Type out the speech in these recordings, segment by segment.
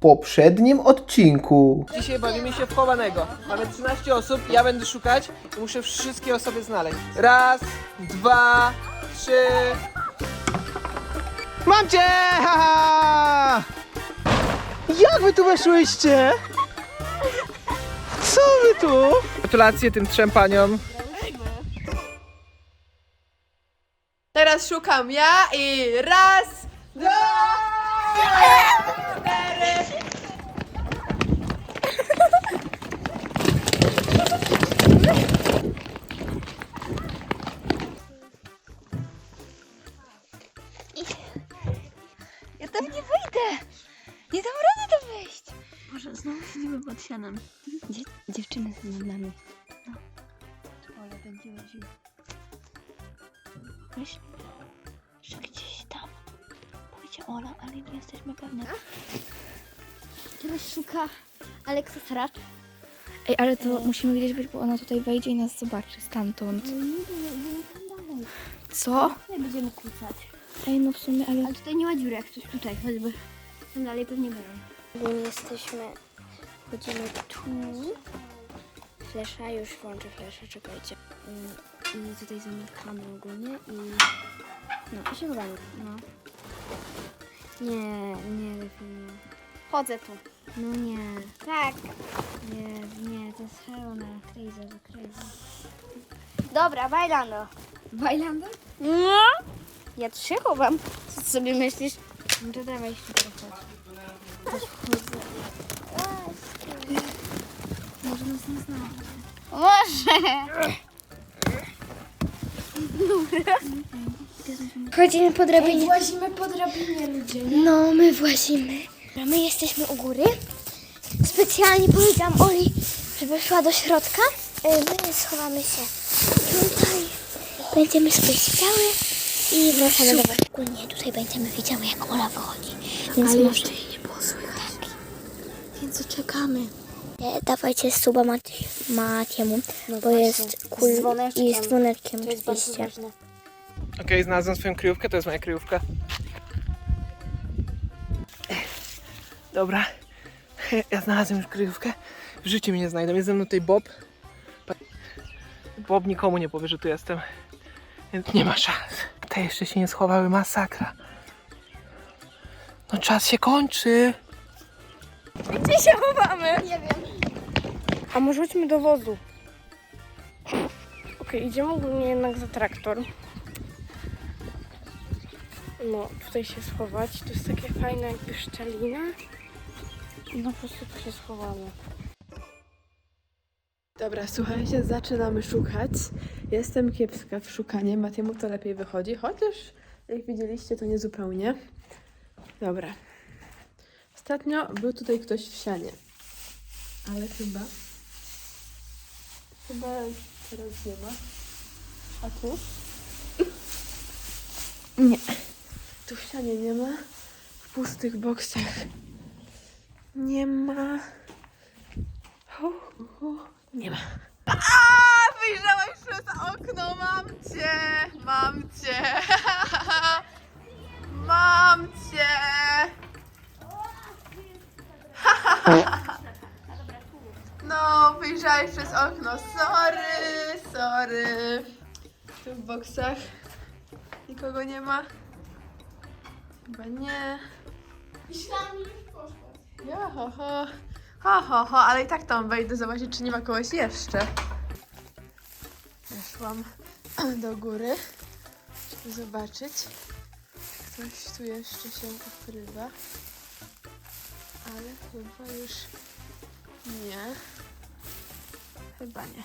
poprzednim odcinku. Dzisiaj bawimy się w chowanego. Mamy 13 osób, ja będę szukać i muszę wszystkie osoby znaleźć. Raz, dwa, trzy. Mam cię! Haha! Jak wy tu weszłyście? Co wy tu? Gratulacje tym trzem paniom. Teraz szukam ja i raz, dwa. Ja tam nie wejdę! Nie dam rady tam wejść! Może znowu siedzimy pod sianem. Dzie dziewczyny są nad nami. No. Ola będzie łaziła. Myślę, że gdzieś pójdzie Ola, ale nie jesteśmy pewne. Teraz szuka Aleksa Sracz. Ej, ale to musimy gdzieś być, bo ona tutaj wejdzie i nas zobaczy stamtąd. No nie, nie, nie, tam dalej. Co? Nie będziemy kłócać. Ej, no w sumie, ale... Ale tutaj nie ma dziury, jak coś tutaj, choćby. Tam dalej pewnie będą. Bo jesteśmy... Chodzimy tu. Flesza, już włączę flesza, czekajcie. I tutaj zamykamy ogólnie i... No, i się chowamy. No. Nie, nie, nie. Chodzę tu. No nie, Tak. nie, nie, to jest hełna, crazy, to crazy. Dobra, bailando. Bailando? No. Ja tu się chowam. Co ty sobie myślisz? No to dawaj się trochę. Może nas nie zna. Może. Chodzimy po drabinie. Włazimy po drabinie ludzie. No, my włazimy. My jesteśmy u góry. Specjalnie powiedziałam Oli, żeby szła do środka. E, My schowamy się tutaj. Będziemy sobie siedziały i wracamy do was. Ogólnie tutaj będziemy widziały, jak Ola wychodzi. Więc Ale może... jej nie było słychać. Więc czekamy. E, Dawajcie suba Mati Matiemu, No bo jest kul Z dzwoneczkiem. i z dzwoneczkiem jest oczywiście. Okej, znalazłem swoją kryjówkę, to jest moja kryjówka. Dobra, ja znalazłem już kryjówkę. W życiu mnie nie znajdą. Jest ze mną tutaj Bob. Bob nikomu nie powie, że tu jestem. Więc nie ma szans. Te jeszcze się nie schowały, masakra. No czas się kończy. Gdzie się chowamy? Nie wiem. A może chodźmy do wozu? Okej, idziemy ogólnie jednak za traktor. No, tutaj się schować. To jest takie fajne jakby szczelina. No po prostu tu się schowamy. Dobra, słuchajcie, zaczynamy szukać. Jestem kiepska w szukaniu, Matiemu to lepiej wychodzi, chociaż jak widzieliście to nie zupełnie. Dobra. Ostatnio był tutaj ktoś w sianie. Ale chyba. Chyba teraz nie ma. A tu? Nie. Tu w sianie nie ma. W pustych boksach nie ma. Nie ma. A, wyjrzałaś przez okno, mam cię, mam cię, mam cię. No, wyjrzałeś przez okno. Sorry, sorry. Tu w boksach nikogo nie ma. Chyba nie. Myślałam, że już poszło. Ja, ho, ho. Ho, ho, ho, ale i tak tam wejdę zobaczyć, czy nie ma kogoś jeszcze. Weszłam do góry, żeby zobaczyć. Ktoś tu jeszcze się ukrywa. Ale chyba już nie. Chyba nie.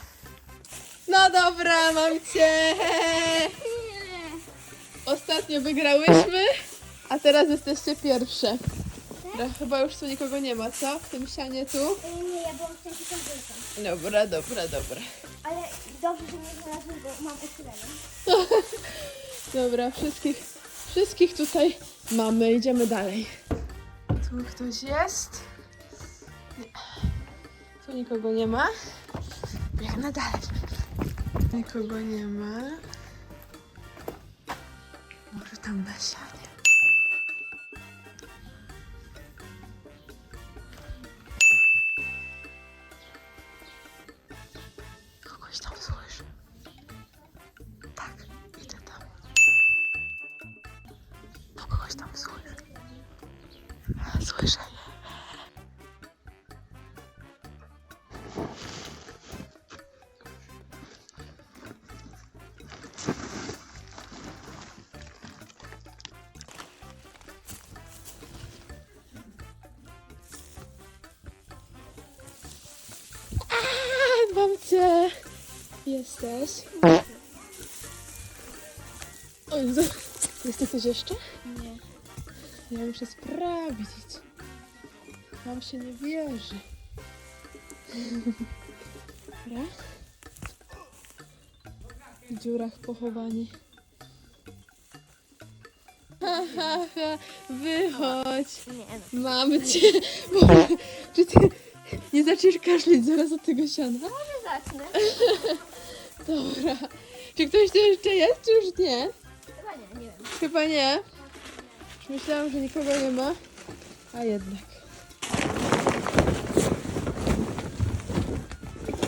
No dobra, mam cię! Ostatnio wygrałyśmy, a teraz jesteście pierwsze. Dobra, chyba już tu nikogo nie ma, co? W tym sianie tu? Nie, ja byłam w sensie tam Dobra, dobra, dobra. Ale dobrze, że nie znalazłem, bo mam okulary. Dobra, wszystkich, wszystkich tutaj mamy. Idziemy dalej. Tu ktoś jest? Nie. Tu nikogo nie ma. Biegnę dalej. Nikogo nie ma. Może tam na sianie. Słyszę je. A, Mam cię. Jesteś. O Jezu. Jest tu coś jeszcze? Nie. Ja muszę sprawdzić. Wam się nie wierzy. Dobra. W dziurach pochowani. Ha, ha, ha. Wychodź. Mamy cię. Czy ty nie zaczniesz kaszleć zaraz od tego siana? Zacznę. Dobra. Czy ktoś tu jeszcze jest, czy już nie? Chyba nie, nie wiem. Chyba nie. Już myślałam, że nikogo nie ma. A jednak.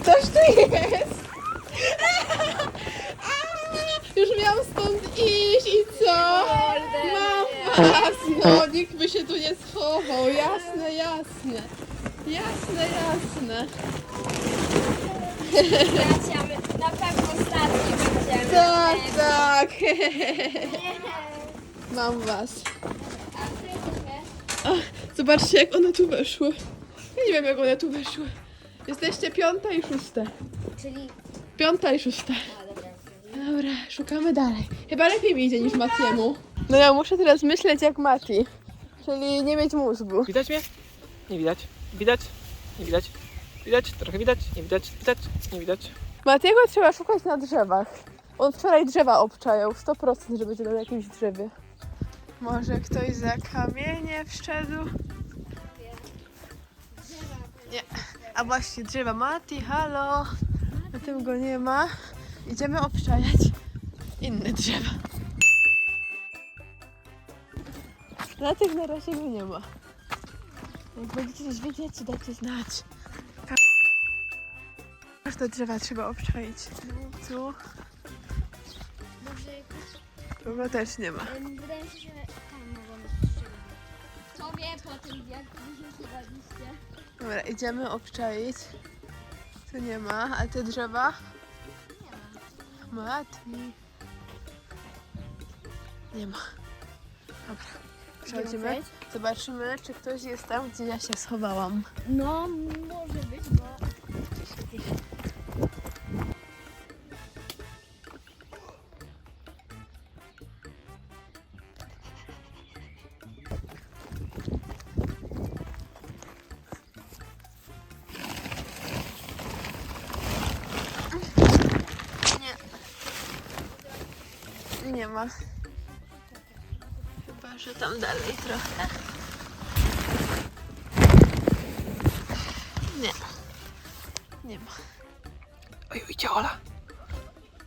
Coś tu jest! A, Już miałam stąd iść i co? Mam was! No, nikt by się tu nie schował. Jasne, jasne. Jasne, jasne. Wracamy. Na pewno ostatni będziemy. Tak, tak. Mam was. Zobaczcie, jak one tu weszły. Ja nie wiem, jak one tu weszły. Jesteście piąta i szósta. Czyli... Piąta i szósta. A, dobra. Dobra, szukamy dalej. Chyba lepiej mi idzie niż Matiemu. No ja muszę teraz myśleć jak Mati. Czyli nie mieć mózgu. Widać mnie? Nie widać. Widać? Nie widać. Widać? Trochę widać? Nie widać. Widać? Nie widać. Matiego trzeba szukać na drzewach. On wczoraj drzewa obczajał. 100% że będzie na jakimś drzewie. Może ktoś za kamienie wszedł? Nie. A właśnie drzewa. Mati, halo. Na tym go nie ma. Idziemy obczajać inne drzewa. Na tych na razie go nie ma. Jak będziecie coś wiedzieć, dajcie znać. Każde drzewa trzeba obczaić. Tu. Może... Tu go też nie ma. Wydaje mi się, że Dobra, idziemy obczaić. Tu nie ma, a te drzewa? Nie ma. Mati. Nie ma. Dobra. Przechodzimy. Zobaczymy, czy ktoś jest tam, gdzie ja się schowałam. No, może być, bo... Nie ma. Chyba, że tam dalej trochę. Nie. Nie ma. Oj, idzie Ola.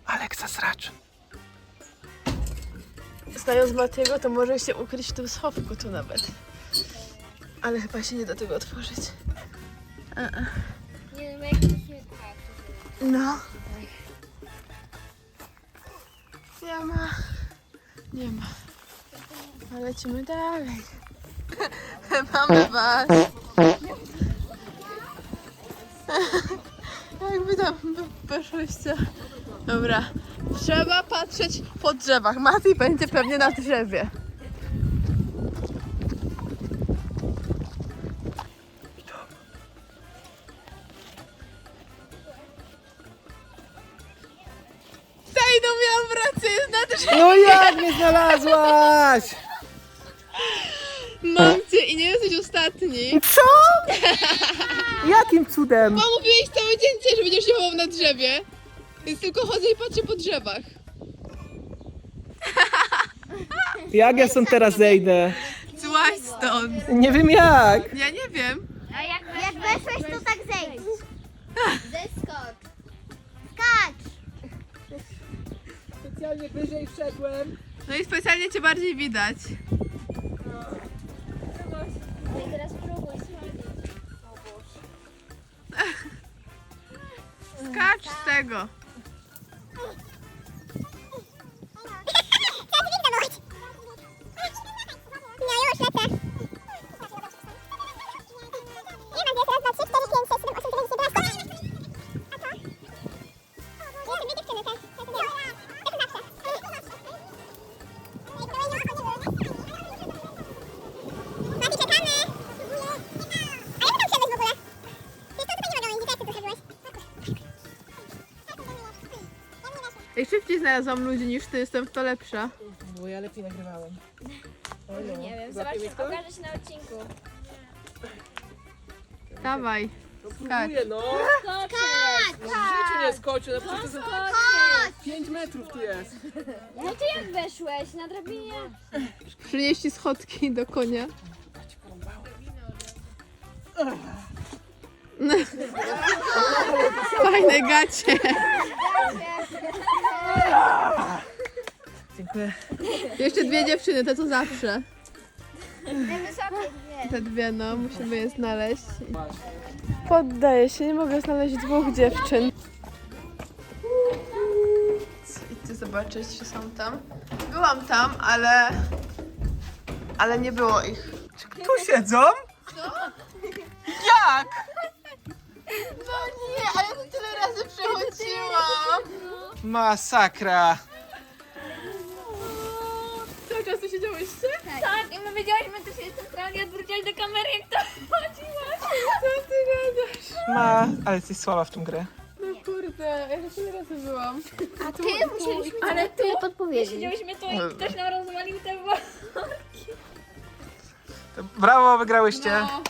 Aleksa Sracz. Znając Matiego, to może się ukryć w tym schowku tu nawet. Ale chyba się nie da tego otworzyć. Nie wiem, jak to się... To się... No. Nie ma. Nie ma. No lecimy dalej. Mamy was. Jak wy tam weszłyście? Dobra. Trzeba patrzeć po drzewach. Mati będzie pewnie na drzewie. No jak mnie znalazłaś? Mam cię i nie jesteś ostatni. Co? Jakim cudem? Bo mówiłeś cały dzień dzisiaj, że będziesz się na drzewie. Więc tylko chodzę i patrzę po drzewach. Jak ja stąd teraz zejdę? Złaź stąd. Nie wiem jak. Ja nie wiem. A jak, jak weszłeś, to tak zejdź. Specjalnie wyżej wszedłem. No i specjalnie cię bardziej widać. No i teraz próbuj, Skacz z tego. Szybciej znalazłam ludzi niż ty, jestem w to lepsza. Bo ja lepiej nagrywałem. Nie wiem, Złapie mnie zobaczmy, ktoś? okaże się na odcinku. Dawaj. No próbuję, no. Skoczy! No w życiu nie skoczę, na przykład to za Skoczy! 5 metrów tu jest. No to jak weszłeś? Na drabinie? Przynieści schodki do konia. Fajne gacie. Dziękuję. Jeszcze dwie dziewczyny, to co zawsze. Te dwie. Te no, musimy je znaleźć. Poddaję się, nie mogę znaleźć dwóch dziewczyn. Idźcie zobaczyć, czy są tam. Byłam tam, ale... Ale nie było ich. Tu siedzą? Jak? No nie, ale to tyle razy przechodziłam. Masakra. Cały czas tu siedziałyście? Tak, i my wiedziałyśmy, ty się centralnie odwróciłaś do kamery, jak to chodziłaś. Co ty gadasz? Ma, ale jesteś słaba w tą grę. No kurde, ja już tyle razy byłam. A ty musieliśmy Ale tyle tu podpowiedzieć. siedziałyśmy tu i ktoś nam rozwalił te wo- To brawo, wygrałyście. No.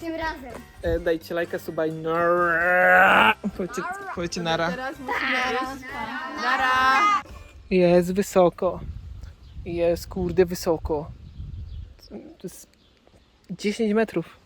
Tym razem. E, dajcie lajka, suba i nara. Powiedzcie, powiedzcie nara. Teraz musimy iść. Nara. Jest wysoko. Jest kurde wysoko. To jest 10 metrów.